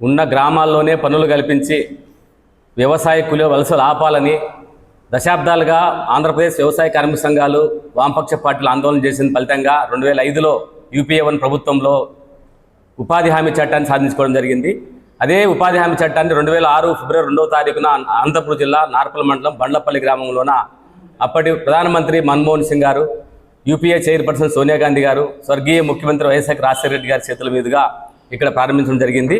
ఉన్న గ్రామాల్లోనే పనులు కల్పించి వ్యవసాయ కూలి వలసలు ఆపాలని దశాబ్దాలుగా ఆంధ్రప్రదేశ్ వ్యవసాయ కార్మిక సంఘాలు వామపక్ష పార్టీలు ఆందోళన చేసిన ఫలితంగా రెండు వేల ఐదులో యూపీఏ వన్ ప్రభుత్వంలో ఉపాధి హామీ చట్టాన్ని సాధించుకోవడం జరిగింది. అదే ఉపాధి హామీ చట్టాన్ని రెండు వేల ఆరు ఫిబ్రవరి రెండవ తారీఖున అనంతపురం జిల్లా నార్పల మండలం బండ్లపల్లి గ్రామంలోన అప్పటి ప్రధానమంత్రి మన్మోహన్ సింగ్ గారు యూపీఏ చైర్పర్సన్ సోనియా గాంధీ గారు స్వర్గీయ ముఖ్యమంత్రి వైఎస్ఆర్ రాజశేఖర రెడ్డి గారి చేతుల మీదుగా ఇక్కడ ప్రారంభించడం జరిగింది.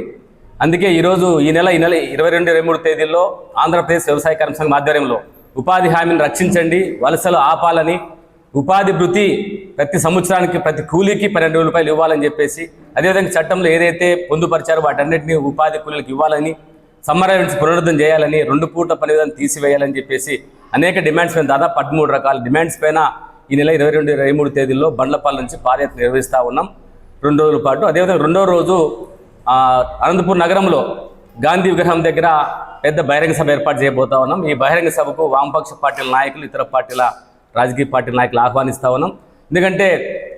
అందుకే ఈరోజు ఈ నెల ఈ నెల ఇరవై రెండు ఇరవై మూడు తేదీల్లో ఆంధ్రప్రదేశ్ వ్యవసాయ కార్మిక సంఘం ఆధ్వర్యంలో ఉపాధి హామీని రక్షించండి వలసలు ఆపాలని ఉపాధి భృతి ప్రతి సంవత్సరానికి ప్రతి కూలీకి పన్నెండు రూపాయలు ఇవ్వాలని చెప్పేసి అదేవిధంగా చట్టంలో ఏదైతే పొందుపరిచారో వాటన్నిటిని ఉపాధి కూలీలకు ఇవ్వాలని సమ్మర్ నుంచి పునరుద్ధం చేయాలని రెండు పూట పని విధానం తీసివేయాలని చెప్పేసి అనేక డిమాండ్స్ పైన దాదాపు పదమూడు రకాల డిమాండ్స్ పైన ఈ నెల ఇరవై రెండు ఇరవై మూడు తేదీల్లో బండ్లపాల నుంచి పాదయాత్ర నిర్వహిస్తూ ఉన్నాం. రెండు రోజుల పాటు. అదేవిధంగా రెండో రోజు అనంతపూర్ నగరంలో గాంధీ విగ్రహం దగ్గర పెద్ద బహిరంగ సభ ఏర్పాటు చేయబోతా ఉన్నాం. ఈ బహిరంగ సభకు వామపక్ష పార్టీల నాయకులు ఇతర పార్టీల రాజకీయ పార్టీల నాయకులు ఆహ్వానిస్తా ఉన్నాం. ఎందుకంటే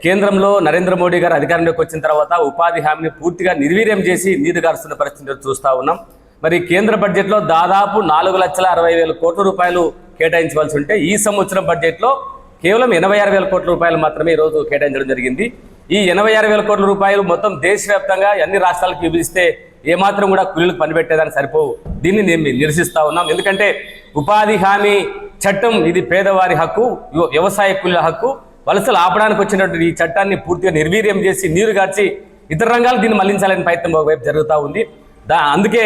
కేంద్రంలో నరేంద్ర మోడీ గారు అధికారంలోకి వచ్చిన తర్వాత ఉపాధి హామీని పూర్తిగా నిర్వీర్యం చేసి నీరు గారుస్తున్న పరిస్థితి చూస్తూ ఉన్నాం. మరి కేంద్ర బడ్జెట్లో దాదాపు నాలుగు లక్షల అరవై వేల కోట్ల రూపాయలు కేటాయించవలసి ఉంటే ఈ సంవత్సరం బడ్జెట్లో కేవలం ఎనభై ఆరు వేల కోట్ల రూపాయలు మాత్రమే ఈరోజు కేటాయించడం జరిగింది. ఈ ఎనభై ఆరు వేల కోట్ల రూపాయలు మొత్తం దేశవ్యాప్తంగా అన్ని రాష్ట్రాలకు విభజిస్తే ఏమాత్రం కూడా కూలీలకు పనిపెట్టేదానికి సరిపోవు. దీన్ని నేను నిరసిస్తా ఉన్నాం. ఎందుకంటే ఉపాధి హామీ చట్టం ఇది పేదవారి హక్కు వ్యవసాయ కూలీల హక్కు. వలసలు ఆపడానికి వచ్చినటువంటి ఈ చట్టాన్ని పూర్తిగా నిర్వీర్యం చేసి నీరు గార్చి ఇతర రంగాలు దీన్ని మళ్ళించాలనే ప్రయత్నం ఒకవైపు జరుగుతూ ఉంది. దా అందుకే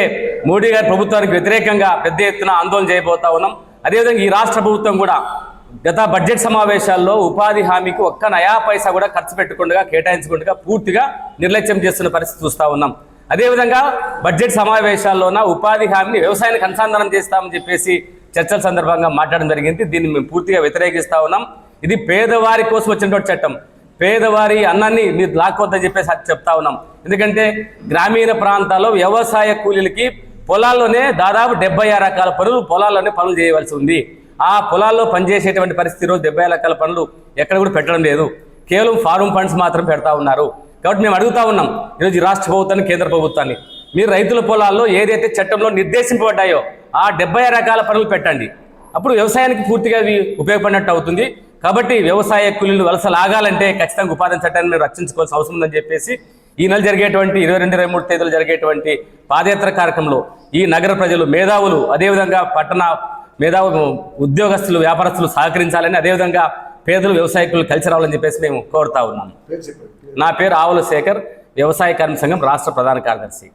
మోడీ గారి ప్రభుత్వానికి వ్యతిరేకంగా పెద్ద ఎత్తున ఆందోళన చేయబోతా ఉన్నాం. అదేవిధంగా ఈ రాష్ట్ర ప్రభుత్వం కూడా గత బడ్జెట్ సమావేశాల్లో ఉపాధి హామీకి ఒక్క నయా పైసా కూడా ఖర్చు పెట్టకుండా కేటాయించకుండా పూర్తిగా నిర్లక్ష్యం చేస్తున్న పరిస్థితి చూస్తూ ఉన్నాం. అదేవిధంగా బడ్జెట్ సమావేశాల్లోన ఉపాధి హామీని వ్యవసాయానికి అనుసంధానం చేస్తామని చెప్పేసి చర్చల సందర్భంగా మాట్లాడడం జరిగింది. దీన్ని మేము పూర్తిగా వ్యతిరేకిస్తా ఉన్నాం. ఇది పేదవారి కోసం వచ్చినటువంటి చట్టం. పేదవారి అన్నాన్ని మీరు లాక్కొద్దని చెప్పేసి అది చెప్తా ఉన్నాం. ఎందుకంటే గ్రామీణ ప్రాంతాల్లో వ్యవసాయ కూలీలకి పొలాల్లోనే దాదాపు డెబ్బై రకాల పనులు పొలాల్లోనే పనులు చేయవలసి ఉంది. ఆ పొలాల్లో పనిచేసేటువంటి పరిస్థితి రోజు డెబ్బై రకాల పనులు ఎక్కడ కూడా పెట్టడం లేదు. కేవలం ఫారం ఫండ్స్ మాత్రం పెడతా ఉన్నారు. కాబట్టి మేము అడుగుతా ఉన్నాం ఈరోజు రాష్ట్ర ప్రభుత్వాన్ని కేంద్ర ప్రభుత్వాన్ని. మీరు రైతుల పొలాల్లో ఏదైతే చట్టంలో నిర్దేశింపబడ్డాయో ఆ డెబ్బై రకాల పనులు పెట్టండి. అప్పుడు వ్యవసాయానికి పూర్తిగా అవి ఉపయోగపడినట్టు అవుతుంది. కాబట్టి వ్యవసాయ కూలీలు వలస లాగాలంటే ఖచ్చితంగా ఉపాధి చట్టాన్ని మీరు రక్షించుకోవాల్సిన అవసరం ఉందని చెప్పేసి ఈ నెల జరిగేటువంటి ఇరవై రెండు ఇరవై మూడు తేదీలు జరిగేటువంటి పాదయాత్ర కార్యక్రమంలో ఈ నగర ప్రజలు మేధావులు అదేవిధంగా పట్టణ మేధావు ఉద్యోగస్తులు వ్యాపారస్తులు సహకరించాలని అదేవిధంగా పేదలు వ్యవసాయకులు కలిసి రావాలని చెప్పేసి మేము కోరుతా ఉన్నాం పేరు చెప్పండి. నా పేరు ఆవుల శేఖర్ వ్యవసాయ కార్మిక సంఘం రాష్ట్ర ప్రధాన కార్యదర్శి.